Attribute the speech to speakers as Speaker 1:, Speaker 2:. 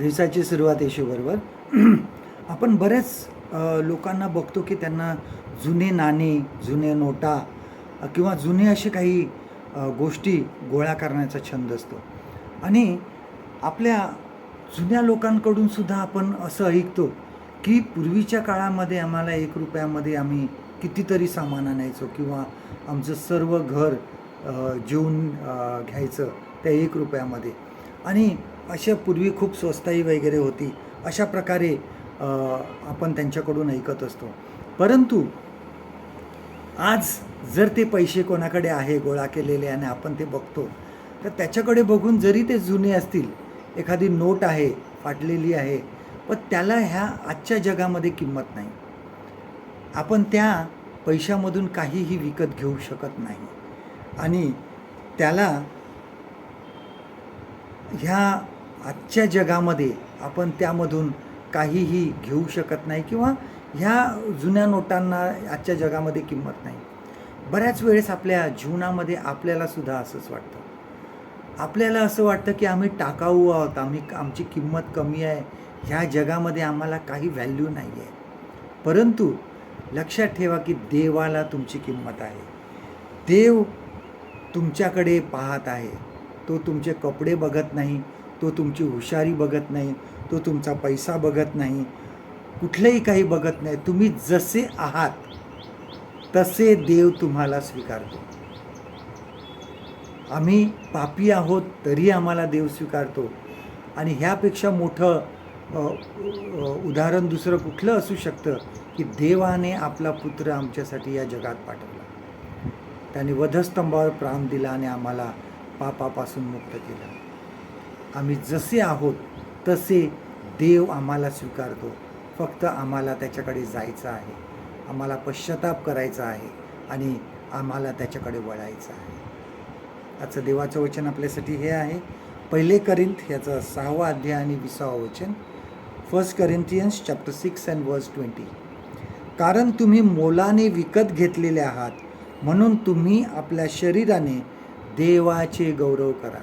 Speaker 1: दिवसाची सुरुवात येशूबरोबर आपण बऱ्याच लोकांना बघतो की त्यांना जुने नाणी जुने नोटा किंवा जुने असे काही गोष्टी गोळा करण्याचा छंद असतो. आणि आपल्या जुन्या लोकांकडून सुद्धा आपण असं ऐकतो की पूर्वीच्या काळामध्ये आम्हाला एक रुपयामध्ये आम्ही कितीतरी सामान आणायचो किंवा आमचं सर्व घर जेवून घ्यायचं त्या एक रुपयामध्ये. आणि अशा पूर्वी खूप स्वस्ताई वगैरे होती अशा प्रकारे आपण त्यांच्याकडून ऐकत असतो. परंतु आज जर ते पैसे कोणाकडे आहे गोळा केलेले आणि आपण ते बघतो तर त्याच्याकडे बघून जरी ते जुने असतील एखादी नोट आहे फाटलेली आहे पण त्याला ह्या आजच्या जगामध्ये किंमत नाही. आपण त्या पैशामधून काहीही विकत घेऊ शकत नाही. आणि त्याला ह्या आजच्या जगामध्ये आपण त्यामधून काहीही घेऊ शकत नाही किंवा ह्या जुन्या नोटांना आजच्या जगामध्ये किंमत नाही. बऱ्याच वेळेस आपल्या जीवनामध्ये आपल्याला सुद्धा असंच वाटतं. आपल्याला असं वाटतं की आम्ही टाकाऊ आहोत आम्ही आमची किंमत कमी आहे ह्या जगामध्ये आम्हाला काही व्हॅल्यू नाही आहे परंतु लक्षात ठेवा की देवाला तुमची किंमत आहे. देव तुमच्याकडे पाहत आहे. तो तुमचे कपडे बघत नाही तो तुमची हुशारी बघत नाही तो तुमचा पैसा बघत नाही कुठलंही काही बघत नाही तुम्ही जसे आहात तसे देव तुम्हाला स्वीकारतो. आम्ही पापी आहोत तरी आम्हाला देव स्वीकारतो. आणि ह्यापेक्षा मोठं उदाहरण दुसरं कुठलं असू शकतं की देवाने आपला पुत्र आमच्यासाठी या जगात पाठवला. त्याने वधस्तंभावर प्राण दिला आणि आम्हाला पापापासून मुक्त केलं. आम्ही जसे आहोत तसे देव आम्हाला स्वीकारतो. फक्त आम्हाला त्याच्याकडे जायचं आहे. आम्हाला पश्चाताप करायचा आहे आणि आम्हाला त्याच्याकडे वळायचं आहे. आजचं देवाचं वचन आपल्यासाठी हे आहे. पहिले करिंथ ह्याचं सहावा अध्याय आणि विसावं वचन. First Corinthians chapter six and verse twenty कारण तुम्ही मोलाने विकत घेतलेले आहात म्हणून तुम्ही आपल्या शरीराने देवाचे गौरव करा.